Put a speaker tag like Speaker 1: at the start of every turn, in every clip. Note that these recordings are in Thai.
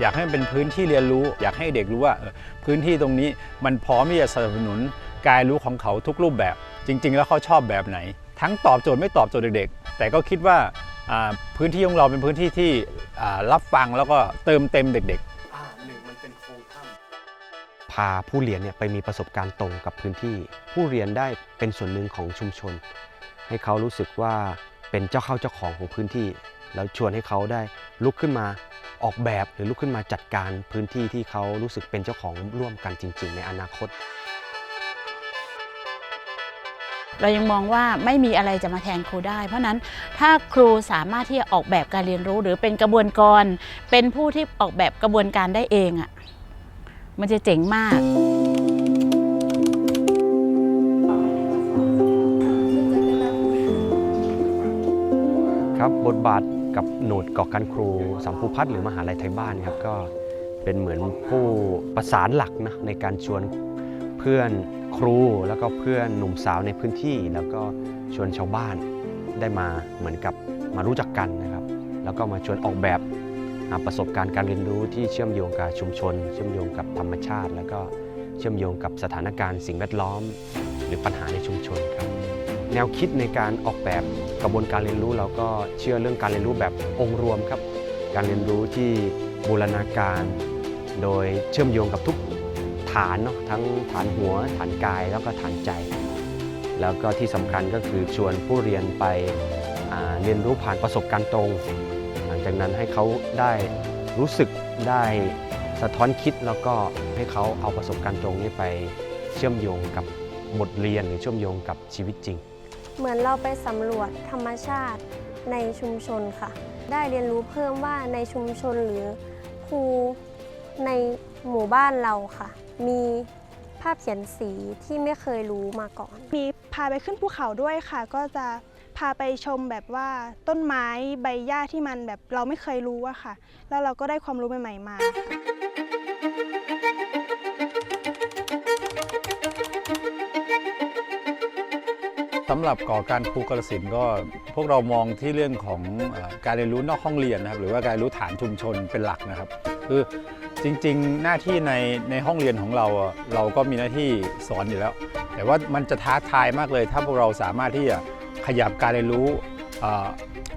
Speaker 1: อยากให้มันเป็นพื้นที่เรียนรู้ อยากให้เด็กรู้ว่าพื้นที่ตรงนี้มันพร้อมที่จะสนับสนุนการรู้ของเขาทุกรูปแบบ จริง ๆ แล้วเขาชอบแบบไหน ทั้งตอบโจทย์ไม่ตอบโจทย์เด็กๆ แต่ก็คิดว่าพื้นที่ของเราเป็นพื้นที่ที่รับฟังแล้วก็เติมเต็มเด็กๆ
Speaker 2: หนึ่งมันเป็นโครงถ้ำ
Speaker 3: พาผู้เรียนเนี่ยไปมีประสบการณ์ตรงกับพื้นที่ ผู้เรียนได้เป็นส่วนหนึ่งของชุมชน ให้เขารู้สึกว่าเป็นเจ้าเข้าเจ้าของของพื้นที่ แล้วชวนให้เขาได้ลุกขึ้นมาออกแบบหรือลุกขึ้นมาจัดการพื้นที่ที่เขารู้สึกเป็นเจ้าของร่วมกันจริง ๆ ในอนาคต
Speaker 4: เรายังมองว่าไม่มีอะไรจะมาแทนครูได้ เพราะฉะนั้นถ้าครูสามารถที่จะออกแบบการเรียนรู้หรือเป็นกระบวนการเป็นผู้ที่ออกแบบกระบวนการได้เองอะ่ะมันจะเจ๋งมาก
Speaker 3: ครับบทบาท กับหนูดก่อการครูสัมภูพัฒน์หรือมหาลัยไทยบ้านครับก็เป็นเหมือนผู้ประสานหลักนะในการชวนเพื่อนครูแล้วก็เพื่อนหนุ่มสาวในพื้นที่ แล้วก็ชวนชาวบ้านได้มาเหมือนกับมารู้จักกันนะครับ แล้วก็มาชวนออกแบบประสบการณ์การเรียนรู้ที่เชื่อมโยงกับชุมชน เชื่อมโยงกับธรรมชาติ แล้วก็เชื่อมโยงกับสถานการณ์สิ่งแวดล้อม หรือปัญหาในชุมชนครับ แนวคิดในการออกแบบกระบวนการเรียนรู้เราก็เชื่อเรื่องการเรียนรู้แบบองค์รวมครับ การเรียนรู้ที่บูรณาการ โดยเชื่อมโยงกับทุกฐานเนาะทั้งฐานหัว ฐานกายแล้วก็ฐานใจ แล้วก็ที่สำคัญก็คือชวนผู้เรียนไปเรียนรู้ผ่านประสบการณ์ตรง หลังจากนั้นให้เขาได้รู้สึกได้สะท้อนคิดแล้วก็ให้เขาเอาประสบการณ์ตรงนี้ไปเชื่อมโยงกับบทเรียนหรือเชื่อมโยงกับชีวิตจริง
Speaker 5: เหมือนเราไปสำรวจธรรมชาติในชุมชนค่ะ ได้เรียนรู้เพิ่มว่าในชุมชนหรือครูในหมู่บ้านเราค่ะ มีภาพเขียนสีที่ไม่เคยรู้มาก่อน
Speaker 6: มีพาไปขึ้นภูเขาด้วยค่ะ ก็จะพาไปชมแบบว่าต้นไม้ใบหญ้าที่มันแบบเราไม่เคยรู้อะค่ะ แล้วเราก็ได้ความรู้ใหม่ ๆ มาค่ะ
Speaker 1: สำหรับก่อการครูกาลสินก็พวกเรามองที่เรื่องของอการเรียนรู้นอกห้องเรียนนะครับ หรือว่าการรู้ฐานชุมชนเป็นหลักนะครับ คือจริงๆ หน้าที่ในในห้องเรียนของเราเราก็มีหน้าที่สอนอยู่แล้ว แต่ว่ามันจะท้าทายมากเลย ถ้าพวกเราสามารถที่จะขยับการเรียนรู้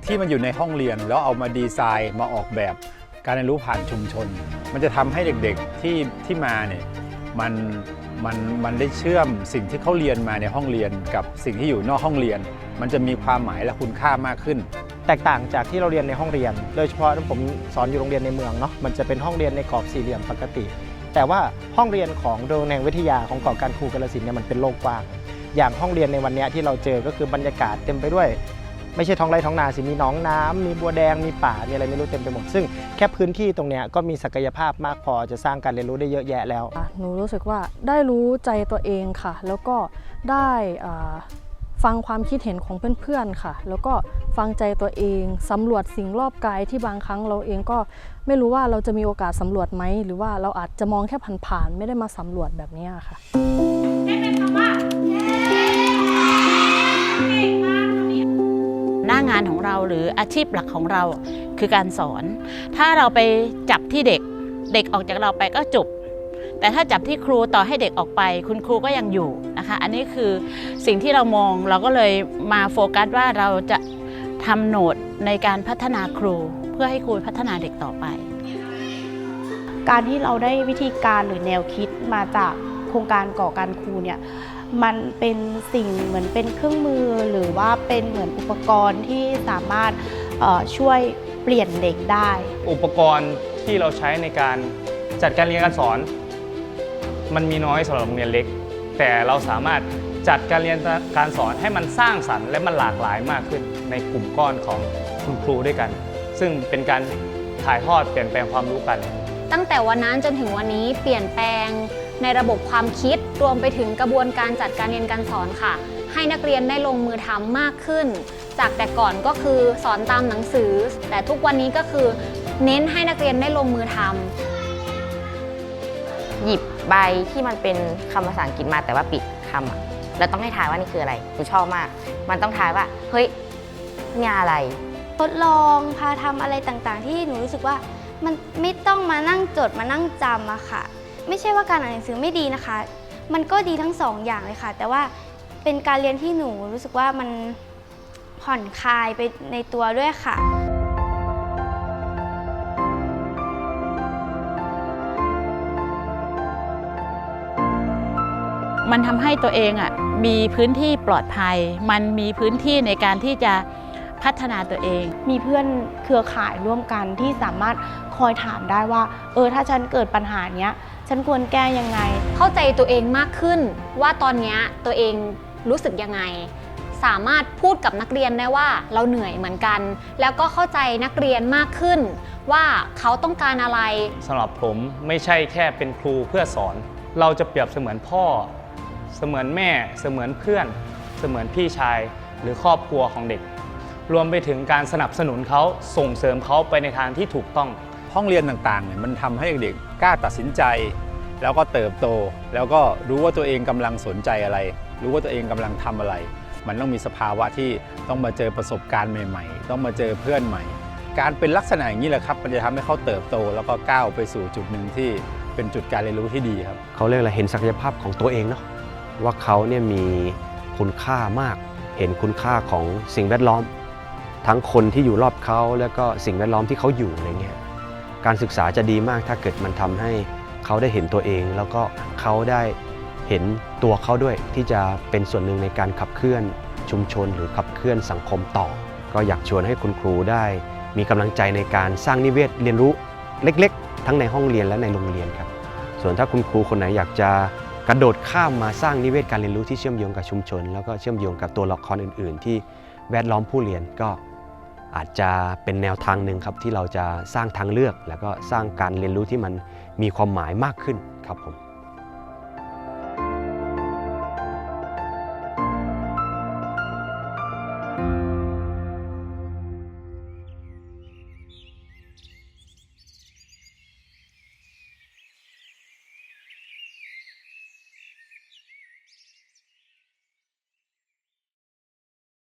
Speaker 1: ที่มันอยู่ในห้องเรียน แล้วเอามาดีไซน์มาออกแบบการเรียนรู้ผ่านชุมชน มันจะทำให้เด็กๆที่ที่มาเนี่ยมัน มันมันได้เชื่อมสิ่งที่เขาเรียนมาในห้องเรียนกับสิ่งที่อยู่นอกห้องเรียน มันจะมีความหมายและคุณค่ามากขึ้น
Speaker 7: แตกต่างจากที่เราเรียนในห้องเรียน โดยเฉพาะผมสอนอยู่โรงเรียนในเมืองเนาะมันจะเป็นห้องเรียนในกรอบสี่เหลี่ยมปกติ แต่ว่าห้องเรียนของโรงเรียนวิทยาของเกาะการครูกาลสินเนี่ยมันเป็นโลกกว้างอย่างห้องเรียนในวันนี้ที่เราเจอก็คือบรรยากาศเต็มไปด้วย ไม่ใช่ท้องไร่ท้องนาสิมีหนองน้ำมีบัวแดงมีป่ามีอะไรไม่รู้เต็มไปหมด ซึ่งแค่พื้นที่ตรงเนี้ยก็มีศักยภาพมากพอจะสร้างการเรียนรู้ได้เยอะแยะแล้ว
Speaker 8: อะหนูรู้สึกว่าได้รู้ใจตัวเองค่ะ แล้วก็ได้อ่าฟังความคิดเห็นของเพื่อนๆค่ะ แล้วก็ฟังใจตัวเองสำรวจสิ่งรอบกายที่บางครั้งเราเองก็ไม่รู้ว่าเราจะมีโอกาสสำรวจไหม หรือว่าเราอาจจะมองแค่ผ่านๆไม่ได้มาสำรวจแบบนี้ค่ะ
Speaker 4: หน้า งานของเราหรืออาชีพหลักของเราคือการสอน ถ้าเราไปจับที่เด็กเด็กออกจากเราไปก็จบ แต่ถ้าจับที่ครูต่อให้เด็กออกไป คุณครูก็ยังอยู่นะคะ อันนี้คือสิ่งที่เรามองเราก็เลยมาโฟกัสว่าเราจะทำโหนดในการพัฒนาครู เพื่อให้ครูพัฒนาเด็กต่อไป
Speaker 9: การที่เราได้วิธีการหรือแนวคิดมาจากโครงการก่อการครูเนี่ย มันเป็นสิ่งเหมือนเป็นเครื่องมือ หรือว่าเป็นเหมือนอุปกรณ์ที่สามารถเอ่อช่วยเปลี่ยนเด็กได้
Speaker 10: อุปกรณ์ที่เราใช้ในการจัดการเรียนการสอน มันมีน้อยสำหรับโรงเรียนเล็ก แต่เราสามารถจัดการเรียนการสอนให้มันสร้างสรรค์และมันหลากหลายมากขึ้นในกลุ่มก้อนของคุณครูด้วยกัน ซึ่งเป็นการถ่ายทอดเปลี่ยนแปลงความรู้กัน
Speaker 11: ตั้งแต่วันนั้นจนถึงวันนี้เปลี่ยนแปลง ในระบบความคิดรวมไปถึงกระบวนการจัดการเรียนการสอนค่ะ ให้นักเรียนได้ลงมือทำมากขึ้น จากแต่ก่อนก็คือสอนตามหนังสือ แต่ทุกวันนี้ก็คือเน้นให้นักเรียนได้ลงมือทำ
Speaker 12: หยิบใบที่มันเป็นคำภาษาอังกฤษมาแต่ว่าปิดคำอะแล้วต้องให้ทายว่านี่คืออะไรหนูชอบมาก มันต้องทายว่าเฮ้ยเนี่ยอะไร
Speaker 5: ทดลองพาทำอะไรต่างๆ ที่หนูรู้สึกว่า
Speaker 13: มันไม่ต้องมานั่งจดมานั่งจำอะค่ะ ไม่ใช่ว่าการอ่านหนังสือไม่ดีนะคะ มันก็ดีทั้งสองอย่างเลยค่ะ แต่ว่าเป็นการเรียนที่หนูรู้สึกว่ามันผ่อนคลายไปในตัวด้วยค่ะ
Speaker 4: มันทำให้ตัวเองอะมีพื้นที่ปลอดภัย มันมีพื้นที่ในการที่จะพัฒนาตัวเอง
Speaker 9: มีเพื่อนเครือข่ายร่วมกันที่สามารถคอยถามได้ว่า เออถ้าฉันเกิดปัญหาเนี้ย ฉันควรแก้ยังไง
Speaker 11: เข้าใจตัวเองมากขึ้น ว่าตอนนี้ตัวเองรู้สึกยังไง สามารถพูดกับนักเรียนได้ว่าเราเหนื่อยเหมือนกัน แล้วก็เข้าใจนักเรียนมากขึ้น ว่าเขาต้องการอะไร
Speaker 10: สำหรับผมไม่ใช่แค่เป็นครูเพื่อสอน เราจะเปรียบเสมือนพ่อ เสมือนแม่ เสมือนเพื่อน เสมือนพี่ชายหรือครอบครัวของเด็ก รวมไปถึงการสนับสนุนเขาส่งเสริมเขาไปในทางที่ถูกต้อง
Speaker 1: ห้องเรียนต่างๆเนี่ยมันทำให้เด็กกล้าตัดสินใจ แล้วก็เติบโต แล้วก็รู้ว่าตัวเองกำลังสนใจอะไร รู้ว่าตัวเองกำลังทำอะไร มันต้องมีสภาวะที่ต้องมาเจอประสบการณ์ใหม่ๆ ต้องมาเจอเพื่อนใหม่ การเป็นลักษณะอย่างนี้แหละครับ มันจะทำให้เขาเติบโต แล้วก็ก้าวไปสู่จุดหนึ่งที่เป็นจุดการเรียนรู้ที่ดีครับ
Speaker 3: เขาเรียกอะไรเห็นศักยภาพของตัวเองเนาะว่าเขาเนี่ยมีคุณค่ามาก เห็นคุณค่าของสิ่งแวดล้อม ทั้งคนที่อยู่รอบเขาแล้วก็สิ่งแวดล้อมที่เขาอยู่อะไรเงี้ย การศึกษาจะดีมากถ้าเกิดมันทำให้เขาได้เห็นตัวเอง แล้วก็เขาได้เห็นตัวเขาด้วยที่จะเป็นส่วนหนึ่งในการขับเคลื่อนชุมชนหรือขับเคลื่อนสังคมต่อ ก็อยากชวนให้คุณครูได้ มีกำลังใจในการสร้างนิเวศเรียนรู้เล็ก ๆ ทั้งในห้องเรียนและในโรงเรียนครับ ส่วนถ้าคุณครูคนไหนอยากจะกระโดดข้ามมาสร้างนิเวศการเรียนรู้ที่เชื่อมโยงกับชุมชน แล้วก็เชื่อมโยงกับตัวละครอื่น ๆ ที่แวดล้อมผู้เรียนก็ อาจจะเป็นแนวทางหนึ่งครับที่เราจะสร้างทางเลือก แล้วก็สร้างการเรียนรู้ที่มันมีความหมายมากขึ้นครับผม